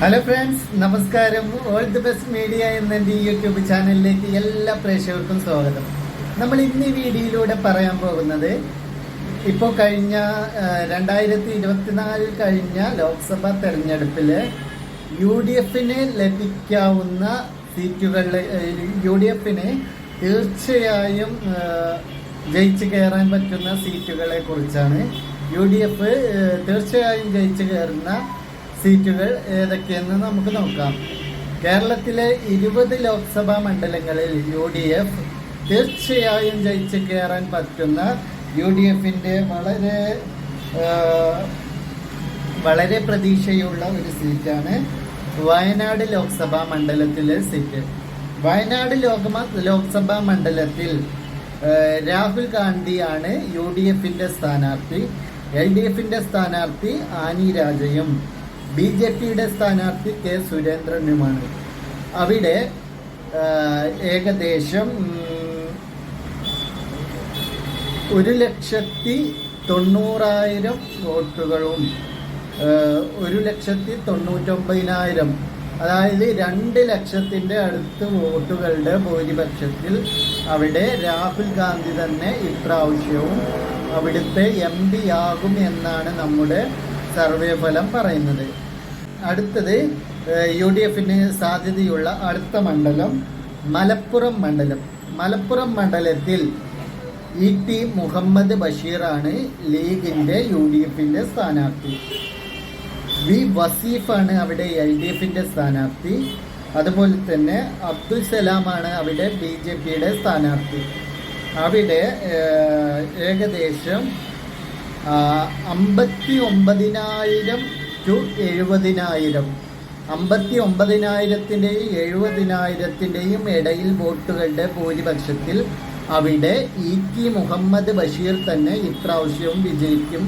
Hello friends നമസ്കാരം. All the best media എന്ന എന്റെ യൂട്യൂബ് ചാനലിലേക്ക് എല്ലാ പ്രേക്ഷകർക്കും സ്വാഗതം. നമ്മൾ ഇന്ന് ഈ വീഡിയോയിലൂടെ പറയാൻ പോകുന്നത് ഇപ്പോൾ കഴിഞ്ഞ രണ്ടായിരത്തി ഇരുപത്തിനാലിൽ കഴിഞ്ഞ ലോക്സഭാ തെരഞ്ഞെടുപ്പിൽ യു ഡി എഫിന് ലഭിക്കാവുന്ന സീറ്റുകളിൽ യു ഡി എഫിന് തീർച്ചയായും ജയിച്ച് കയറാൻ പറ്റുന്ന സീറ്റുകളെ കുറിച്ചാണ്. യു ഡി എഫ് തീർച്ചയായും ജയിച്ച് കയറുന്ന സീറ്റുകൾ ഏതൊക്കെയെന്ന് നമുക്ക് നോക്കാം. കേരളത്തിലെ ഇരുപത് ലോക്സഭാ മണ്ഡലങ്ങളിൽ യു ഡി എഫ് തീർച്ചയായും ജയിച്ച് കയറാൻ പറ്റുന്ന യു ഡി എഫിന്റെ വളരെ വളരെ പ്രതീക്ഷയുള്ള ഒരു സീറ്റാണ് വയനാട് ലോക്സഭാ മണ്ഡലത്തിലെ സീറ്റ്. വയനാട് ലോകമ ലോക്സഭാ മണ്ഡലത്തിൽ രാഹുൽ ഗാന്ധിയാണ് യു ഡി എഫിന്റെ സ്ഥാനാർത്ഥി. എൽ ഡി എഫിന്റെ സ്ഥാനാർത്ഥി ആനി രാജയും. ബി ജെ പിയുടെ സ്ഥാനാർത്ഥി കെ സുരേന്ദ്രനുമാണ്. അവിടെ ഏകദേശം ഒരു ലക്ഷത്തി തൊണ്ണൂറായിരം വോട്ടുകളും ഒരു ലക്ഷത്തി തൊണ്ണൂറ്റൊമ്പതിനായിരം അതായത് രണ്ട് ലക്ഷത്തിന്റെ അടുത്ത് വോട്ടുകളുടെ ഭൂരിപക്ഷത്തിൽ അവിടെ രാഹുൽ ഗാന്ധി തന്നെ ഇപ്രാവശ്യവും അവിടുത്തെ എം പി ആകും എന്നാണ് നമ്മുടെ സർവേ ഫലം പറയുന്നത്. അടുത്തത് യു ഡി എഫിന് സാധ്യതയുള്ള അടുത്ത മണ്ഡലം മലപ്പുറം മണ്ഡലം. മലപ്പുറം മണ്ഡലത്തിൽ ഇ ടി മുഹമ്മദ് ബഷീറാണ് ലീഗിന്റെ യു ഡി എഫിന്റെ സ്ഥാനാർത്ഥി. വി വസീഫാണ് അവിടെ എൽ ഡി എഫിന്റെ സ്ഥാനാർത്ഥി. അതുപോലെ തന്നെ അബ്ദുൽ സലാമാണ് അവിടെ ബി ജെ പിയുടെ സ്ഥാനാർത്ഥി. അവിടെ ഏകദേശം അമ്പത്തി ഒമ്പതിനായിരം ടു എഴുപതിനായിരം. അമ്പത്തി ഒമ്പതിനായിരത്തിന്റെയും എഴുപതിനായിരത്തിന്റെയും ഇടയിൽ വോട്ടുകളുടെ ഭൂരിപക്ഷത്തിൽ അവിടെ ഇ ടി മുഹമ്മദ് ബഷീർ തന്നെ ഇപ്രാവശ്യവും വിജയിക്കും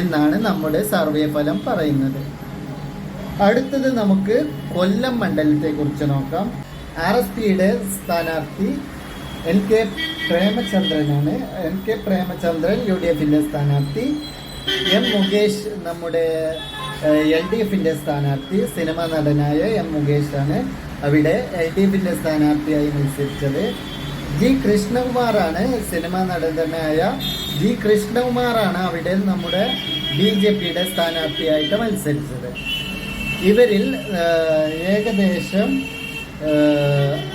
എന്നാണ് നമ്മുടെ സർവേ ഫലം പറയുന്നത്. അടുത്തത് നമുക്ക് കൊല്ലം മണ്ഡലത്തെ കുറിച്ച് നോക്കാം. ആർ എസ് പിയുടെ സ്ഥാനാർത്ഥി N K പ്രേമചന്ദ്രനാണ്. N K Premachandran U D എഫിന്റെ സ്ഥാനാർത്ഥി. എം മുകേഷ് നമ്മുടെ എൽ ഡി എഫിന്റെ സ്ഥാനാർത്ഥി. സിനിമാ നടനായ എം മുകേഷാണ് അവിടെ എൽ ഡി എഫിന്റെ സ്ഥാനാർത്ഥിയായി മത്സരിച്ചത്. ജി കൃഷ്ണകുമാറാണ് സിനിമാ നടനായ. ജി കൃഷ്ണകുമാറാണ് അവിടെ നമ്മുടെ ബി ജെ പിയുടെ സ്ഥാനാർത്ഥിയായിട്ട് മത്സരിച്ചത്. ഇവരിൽ ഏകദേശം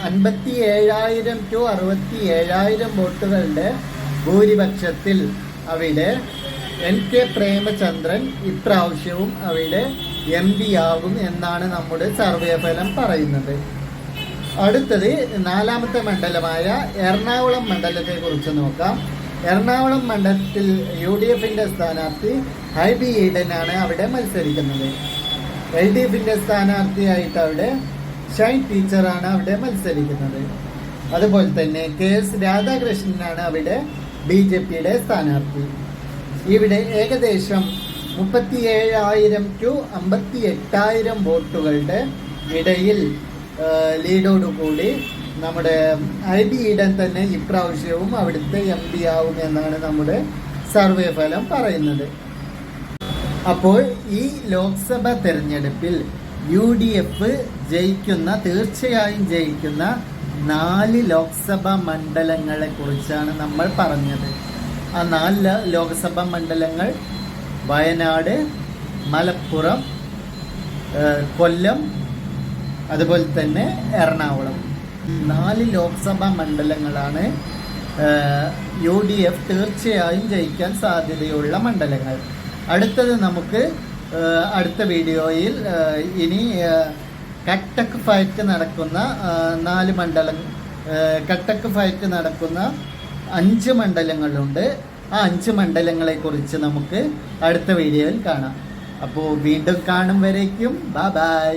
അൻപത്തി ഏഴായിരം ടു അറുപത്തി ഏഴായിരം വോട്ടുകളുടെ ഭൂരിപക്ഷത്തിൽ അവിടെ എൻ കെ പ്രേമചന്ദ്രൻ ഇപ്രാവശ്യവും അവിടെ എം പി ആകും എന്നാണ് നമ്മുടെ സർവേ ഫലം പറയുന്നത്. അടുത്തത് നാലാമത്തെ മണ്ഡലമായ എറണാകുളം മണ്ഡലത്തെ കുറിച്ച് നോക്കാം. എറണാകുളം മണ്ഡലത്തിൽ യു ഡി എഫിന്റെ സ്ഥാനാർത്ഥി ഹൈബി ഈഡനാണ് അവിടെ മത്സരിക്കുന്നത്. എൽ ഡി എഫിന്റെ സ്ഥാനാർത്ഥിയായിട്ട് അവിടെ ഷൈൻ ടീച്ചറാണ് അവിടെ മത്സരിക്കുന്നത്. അതുപോലെ തന്നെ കെ എസ് രാധാകൃഷ്ണനാണ് അവിടെ ബി ജെ പിയുടെ സ്ഥാനാർത്ഥി. ഇവിടെ ഏകദേശം മുപ്പത്തി ഏഴായിരം ടു അമ്പത്തി എട്ടായിരം വോട്ടുകളുടെ ഇടയിൽ ലീഡോടുകൂടി നമ്മുടെ ഐ ബി ഈഡൻ തന്നെ ഇപ്രാവശ്യവും അവിടുത്തെ എം പി ആവും എന്നാണ് നമ്മുടെ സർവേ ഫലം പറയുന്നത്. അപ്പോൾ ഈ ലോക്സഭാ തെരഞ്ഞെടുപ്പിൽ യു ഡി എഫ് ജയിക്കുന്ന തീർച്ചയായും ജയിക്കുന്ന നാല് ലോക്സഭാ മണ്ഡലങ്ങളെ കുറിച്ചാണ് നമ്മൾ പറഞ്ഞത്. ആ നാല് ലോക്സഭാ മണ്ഡലങ്ങൾ വയനാട് മലപ്പുറം കൊല്ലം അതുപോലെ തന്നെ എറണാകുളം. നാല് ലോക്സഭാ മണ്ഡലങ്ങളാണ് യു ഡി എഫ് തീർച്ചയായും ജയിക്കാൻ സാധ്യതയുള്ള മണ്ഡലങ്ങൾ. അടുത്തത് നമുക്ക് അടുത്ത വീഡിയോയിൽ ഇനി കട്ടക്ക് ഫൈറ്റ് നടക്കുന്ന നാല് മണ്ഡലം കട്ടക്ക് ഫൈറ്റ് നടക്കുന്ന അഞ്ച് മണ്ഡലങ്ങളുണ്ട്. ആ അഞ്ച് മണ്ഡലങ്ങളെ കുറിച്ച് നമുക്ക് അടുത്ത വീഡിയോയിൽ കാണാം. അപ്പോൾ വീണ്ടും കാണും വരേക്കും. Bye bye